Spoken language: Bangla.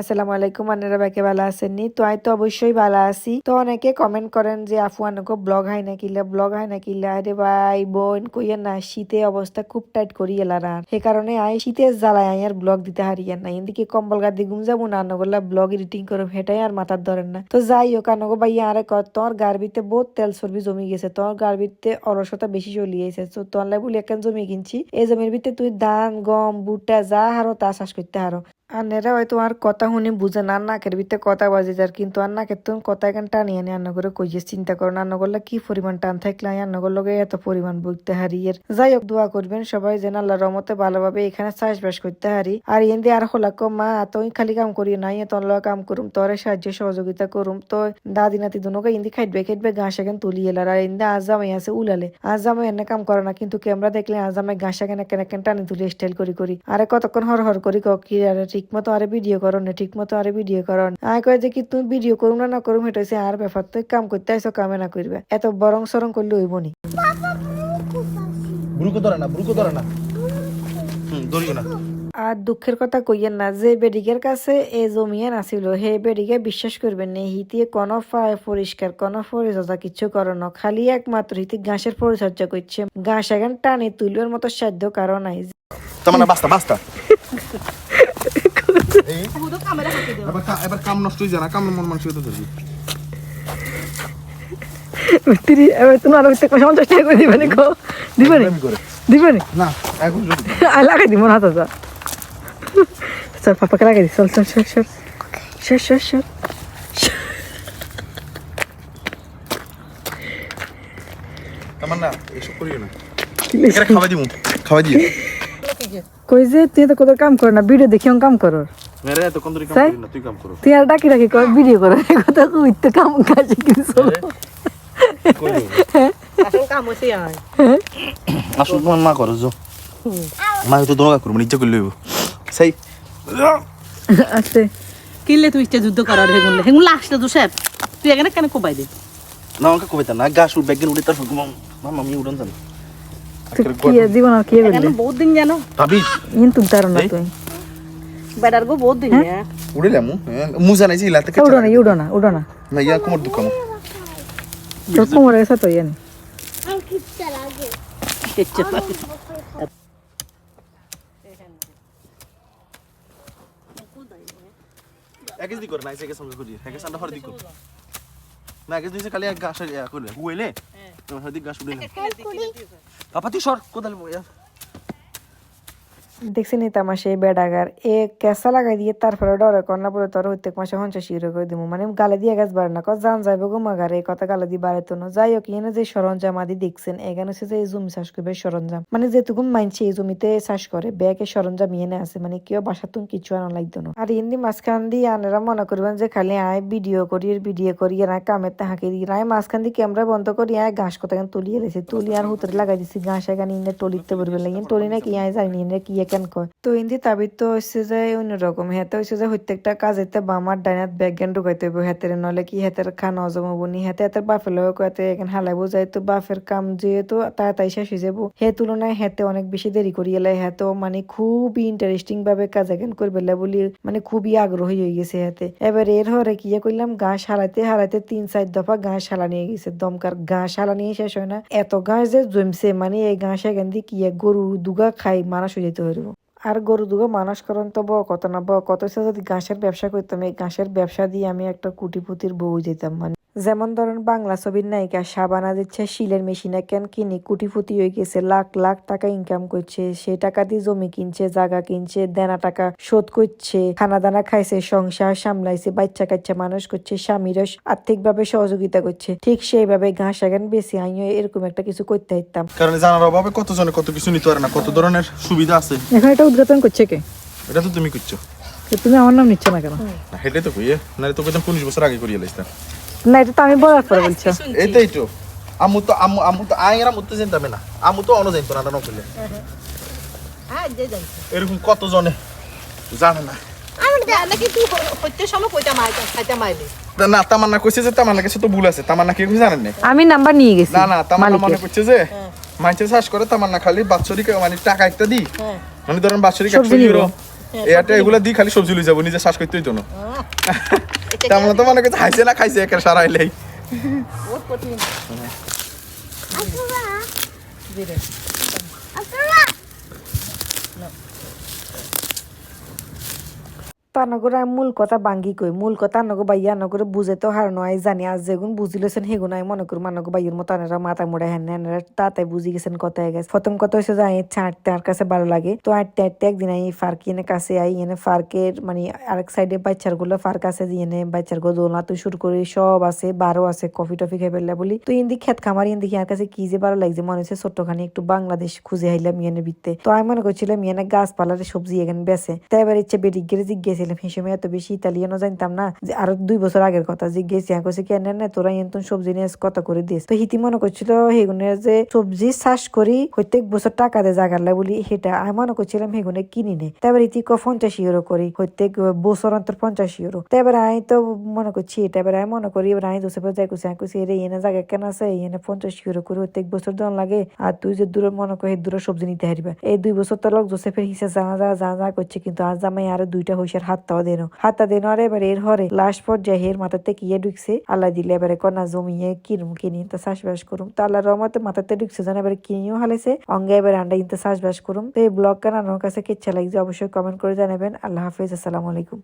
আসসালামু আলাইকুম, আন্নারা বাকে ভালো আছেননি তো আয় তো অবশ্যই ভালো আছি। তো অনেকে কমেন্ট করেন যে, আফু আনকো ব্লগ হয় না কিলা ব্লগ হয় না কিলা আরে ভাই, বোন, কইয়া না, শীতে অবস্থা খুব টাইট করি এলারা সে কারণে আয় শীতের জ্বালায় আয়, আর ব্লগ দিতে হারিয়েন না। এদিকে কম্বল গাদি গুম যাব না আনগোলা ব্লগ এডিটিং করে হেটাই আর মাথার ধরেন না। তো যাই হোক আনগো ভাইয়া, আরে কর তোর গার্বিতে বহুত তেল চর্বি জমি গেছে, তোর গার্বিতে অলসতা বেশি চলি গেছে তো তোর লাই বলি একখান জমি কিনছি? এই জমির ভিতরে তুই ধান, গম, ভুট্টা, যা হারো, তা চাষ করতে হারো। আন্নেরা হয়তো আর কথা শুনি বুঝে না নাকের ভিতরে কথা বাজে যার, কিন্তু আর নাকের তো কথা এখান টানি আনি রান্না করে কইয়ে চিন্তা করো রান্না করলে কি পরিমাণ টান থাকলে রান্না করলে এত পরিমাণ হারি। এর যাই হোক, দোয়া করবেন সবাই যেন আল্লাহ রহমতে ভালোভাবে এখানে চাষবাস করতে হারি। আর এন দিয়ে আর হলাক মা তুই খালি কাম করি নাই তোর লগে কাম করুম, তোরে সাহায্য সহযোগিতা করুম, তো দাদি নাতি দুনোকে ইন্দি খাইটবে খাইটবে, ঘাস এখন তুলি এলার, আর ইন্দি আজ জামাই আছে উলালে। আজ এনে কাম করে না, কিন্তু ক্যামেরা দেখলে আজ ঘাস এখানে কেন কেন টানি তুলি স্টাইল করি করি। আরে কতক্ষণ হর হর করি ক কি আরে ঠিক মতো আরে ভিডিও করো না ঠিক মতো আরে ভিডিও করো আয় কয় যে কি তুমি ভিডিও করুম না না করুম এটা হচ্ছে আর ব্যাপার। তো কাম করতে আইসো কামে না করবে এত বরং সরং করলে হইব নি। ব্রুকো ধরে না ব্রুকো ধরে না। হুম ধরিও না। আর দুঃখের কথা কইয়েন না যে বেডিগের কাছে এ জমিয়ে নাছিল হে বেডিগে বিশ্বাস করবেন না হিতিয়ে কোনো পায় পরিষ্কার কোনো পরিচর্যা কিছু করে না খালি একমাত্র হিতি ঘাসের পরিচর্যা করছে। ঘাস এখন টানে তুলবার মতো সাধ্য কারণ নাই। তোমার বাস্তা বাস্তা এই, এবার কাম নষ্ট হয়ে যায় না কাম মন মানুষ ধরবি। তিরি এবার তুমি আরও পঞ্চাশ টাকা করে দিবেন গো দিবেন দিবেন না? এখন আর লাগাই দিব মনে হাতে চল পাপাকে লাগাই দি? চল চল চল চল। চল চল চল। আমার এসব করিও না। খাওয়াই দিমু। খাওয়াই দিও। কই যে তুই তো কত কাম কর না ভিডিও দেখি কাম করো তাই? আর ডাকি ডাকি কর ভিডিও করো কথা কই তো কাম কাজ কিছু। আসল আসল তোমার মা করো যো মা হয়তো দোয়া করব ইচ্ছা করলে সেই আছে কিনলে তুই ইচ্ছা যুদ্ধ করার হেগুনলে হেগুন লাস্টে তো স্যার তুই এখানে কেন কোবাই দে না আমাকে কবিতা না গাছ উঠ ব্যাগের উঠে তার মামা আমি উড়ন জানি জীবন আর কি বহুত দিন জানো ভাবি ইন তার না তুই বেটার গো বহুত দিন হ্যাঁ? উড়িলাম মুজা নাই যে ইলা থেকে উড়ো না উড়ো না উড়ো না না ইয়া কোমর দুঃখ আমার তোর কোমরে এসে তো ইয়ানি না। সঙ্গে করি। হর না দিছে খালি এক গাছ ইয়া করে হুইলে গাছ পাপা তুই সর কোদাল ইয়া। দেখছেন এই তামাশা এই বেডাগার এ কেসা লাগাই দিয়ে তারপরে ডরে কন্যা পরে তোর প্রত্যেক মাসে হঞ্চা শিরে করে দিব মানে গালে দিয়ে গাছ বাড়ে না কত জান যাইবে গো মাগারে, এই কথা গালে দিয়ে বাড়াইতো না। যাই হোক, এনে যে সরঞ্জাম আদি দেখছেন, এখানে হচ্ছে যে এই জমি চাষ করবে সরঞ্জাম। মানে যেটুকু মানছে, এই জমিতে চাষ করে, ব্যাগে সরঞ্জাম এনে আছে মানে কেউ বাসা বাসাতুন কিছু আনা লাগতো না। আর ইন্দি মাঝখান দিয়ে আনেরা মনে করবেন যে খালি আয় ভিডিও করি ভিডিও করি, আর কামের তাহাকে দিয়ে আয় মাঝখান দিয়ে ক্যামেরা বন্ধ করি, আয় ঘাস কথা তুলিয়ে লেছে তুলি আর হুতরে লাগাই দিছি, ঘাস এখানে ইনে টলিতে পড়বে লাগে। টলি না কি আয় জানি না, কি কেন কয় তো ইন্দি তাবির তো হচ্ছে যে অন্যরকম হেতে হচ্ছে যে প্রত্যেকটা কাজেতে বামার ডাইনাত ব্যাজ্ঞান ঢুকাইতে হইব হেতের নলে কি? হেতের খান হজম হব নি হেতে হেতের বাপের লোক কয়েতে এখানে হালাইবো যাই তো বাপের কাম যেহেতু তাড়াতাড়ি শেষ হয়ে যাব। হে তুলনায় হেতে অনেক বেশি দেরি করি এলাই হেতে মানে খুবই ইন্টারেস্টিং ভাবে কাজ এখান করবে বলি মানে খুবই আগ্রহী হয়ে গেছে হেতে এবার এর হরে কি করলাম ঘাস হারাইতে হারাইতে তিন চার দফা ঘাস হালা নিয়ে গেছে। দমকার ঘাস হালা নিয়ে শেষ হয় না। এত ঘাস যে জমছে মানে এই ঘাস এখান দিয়ে কি গরু দুগা খাই মানুষ হয়ে যেতে হইব আর গরু দুগো মানুষ করেন তো ব কত না ব কত যদি ঘাসের ব্যবসা করতাম, এই ঘাসের ব্যবসা দিয়ে আমি একটা কুটিপুতির বউ যেতাম মানে যেমন ধরেন বাংলা ছবির নায়িকা সাবানা দিচ্ছে শিলের মেশিনে কেন কিনি কুটিপুতি হয়ে গেছে লাখ লাখ টাকা ইনকাম করছে সে টাকা দিয়ে জমি কিনছে জায়গা কিনছে দেনা টাকা শোধ করছে খানা দানা খাইছে সংসার সামলাইছে বাচ্চা কাচ্চা মানুষ করছে স্বামীরও আর্থিকভাবে সহযোগিতা করছে। ঠিক সেইভাবে ঘাস এখন বেশি আমিও এরকম একটা কিছু করতে হইতাম কারণ জানার অভাবে কতজনে কত কিছু নিতে পারে না কত ধরনের সুবিধা আছে? এখন এটা উদ্ঘাটন করছে কে? এটা তো তুমি করছ। তুমি আমার নাম নিচ্ছ না কেন? হেঁটে তো কইয়ে না তো কইতাম পঁচিশ বছর আগে করিয়ে লাইতাম। না এটা তো আমি বলার পরে বলছো। এইটাই তো। আমু তো আমু আমু তো আয়ের আমু তো জানতাম না। আমু তো অন্য জানতো না হ্যাঁ জানছি এরকম কত জনে জানে না আমি নাকি তুই প্রত্যেক সময় কইতা মাই খাইতা মাইলে। না তামান্না কইছে যে তামান্না কাছে তো ভুল আছে। তামান্না কি জানেন না? আমি নাম্বার নিয়ে গেছি। না না তামান্না মনে। করছে যে মাইনছে চাষ করে তামান্না খালি বাৎসরিক মানে টাকা একটা দি হ্যাঁ। মানে ধরেন বাৎসরিক একশো ইউরো। এটা এগুলা দি খালি সবজি লই যাব নিজে শ্বাস করতেই তো না। তেমন তো মনে করছে হাইছে না খাইছে একের সারা এলেই। বহুত কঠিন। তানগর আমি মূল কথা বাঙ্গি কই মূল কথা নগো বাইয়া নগরে বুঝে তো হার নয় জানি। আজ যেগুন বুঝিলেছেন সেগুন আমি মনে করি মানগো বাইয়ের মতো আনারা মাথা মোড়া হ্যান হ্যানারা তাতাই বুঝি গেছেন কথা গেছে। প্রথম কথা হয়েছে যে আমি ছাড়তে আর কাছে ভালো লাগে। তো আটতে আটতে একদিন আমি ফার্ক এনে কাছে আই এনে ফার্কের মানে আরেক সাইডে বাচ্চারগুলো ফার্ক আছে যে এনে বাচ্চার গো দোলনা তো শুরু করে সব আছে বারো আছে, কফি টফি খেয়ে ফেললা বলি। তো ইন্দি খেত খামার ইন্দি আর কাছে কি যে ভালো লাগছে? মনে হচ্ছে ছোট্টখানি একটু বাংলাদেশ খুঁজে হাইলাম ইয়েনে বিত্তে। তো আমি মনে করছিলাম ইয়েনে গাছপালার সবজি এখানে বেছে। তাই এবার ইচ্ছে বেরিক গেলে জিজ্ঞেসছিলাম সেই সময় এত বেশি ইতালিয়ানও জানতাম না যে আরও দুই বছর আগের কথা। জিজ্ঞেসি আমি কইছি কেন না তোরা এনতুন সবজি নিয়ে কত করে দিস? তো হিতি মনে করছিল হেগুনের যে সবজি চাষ করি, প্রত্যেক বছর টাকা দিয়ে জাগারলা বলি সেটা আমি মনে করছিলাম হেগুনে কিনি নে। তারপর ইতি ক পঞ্চাশ ইউরো করি, প্রত্যেক বছর অন্তর পঞ্চাশ ইউরো তারপর আমি তো মনে করছি, এটা এবার আমি মনে করি, এবার আমি দোষে যাই করছি আমি করছি এর এনে জায়গা কেন আছে? এনে পঞ্চাশ ইউরো করে প্রত্যেক বছর জন লাগে। আর তুই যে দূরে মনে করি দূরে সবজি নিতে হারিবা। এই দুই বছর তো লোক জোসেফের হিসেবে জানা যা যা যা করছে, কিন্তু আজ আমি আরও দুইটা হইসার হাতটাও দেন। হাতটা দেন আর এবার এর হরে লাশ পর্যায়ে হের থেকে ইয়ে ঢুকছে। আল্লাহ দিলে এবারে কন্যা জমিয়ে কিনুম কিনি, তা চাষবাস করুম। তো আল্লাহ রহমতে মাথাতে ঢুকছে যেন এবারে কিনিও হালেছে। অঙ্গে এবারে আন্ডা ইনতে চাষবাস করুম। তো এই ব্লগ কানানোর কাছে কিচ্ছা লাগছে, অবশ্যই কমেন্ট করে জানাবেন। আল্লাহ হাফিজ, আসসালামু আলাইকুম।